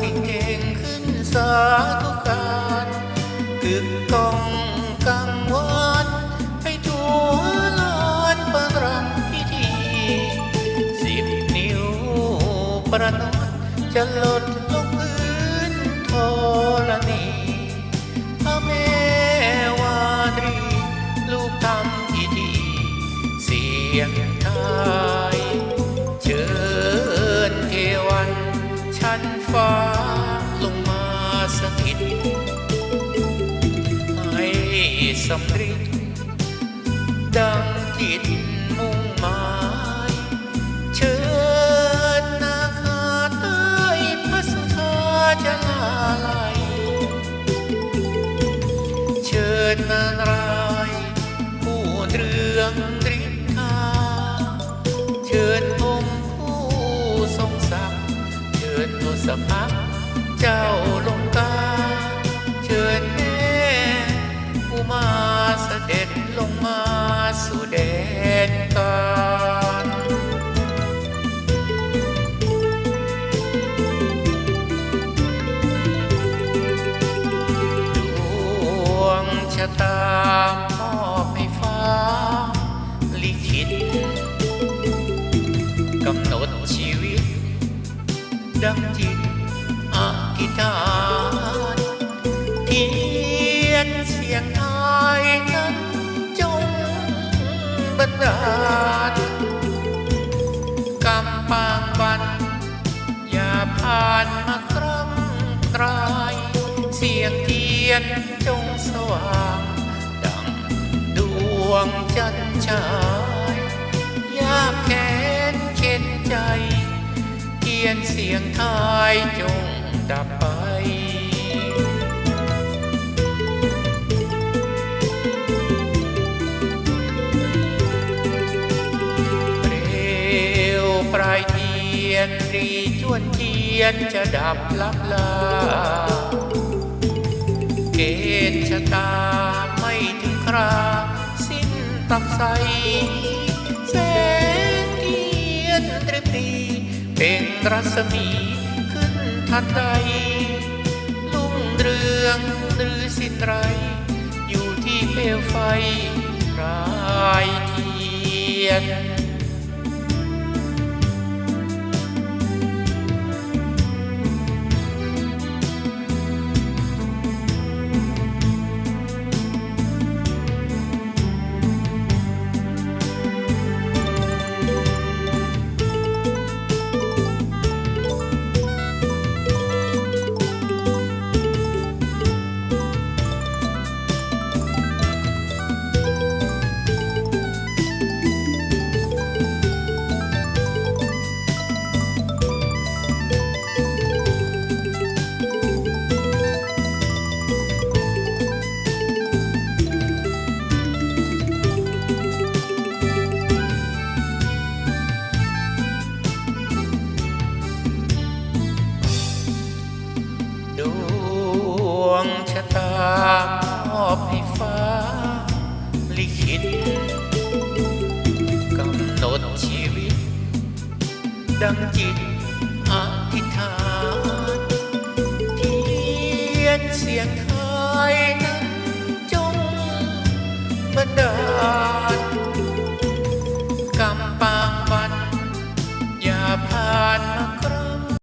ติเก่งขึ้นสาธุการกึกก้องกังวานให้ทั่วลานประรำพิธีสิบนิ้วประนดจะหล่นลงพื้นธรณีพระแม่วาดรี ลูกทำพิธีเสียงทา สำเร็จดังจิตมุ่งหมายเชิญนาคาใต้พระสุธาจะลาลายเชิญนานรายผู้เรือง ชะตามอบให้ฟ้า ลิขิตกำหนดชีวิต ดังจิตอธิษฐานเทียนสี ทียนจงสว่าง ดังดวงจันทร์ฉายยากแค้นเข็นใจ เทียนเสียงทายจงดับไปเปลวปลายเทียนรีจวนเทียนจะดับลับลา ตักใสแสงเทียนตริบดีเป็นรัศมีขึ้นทันใดลุ่งเรืองหรือสิ้นไร อยู่ที่เปลวไฟรายเทียนะตามอบให้ฟ้า ลิขิตกำหนดชีวิต ดังจิตอธิษฐานเทียนเสียงไทย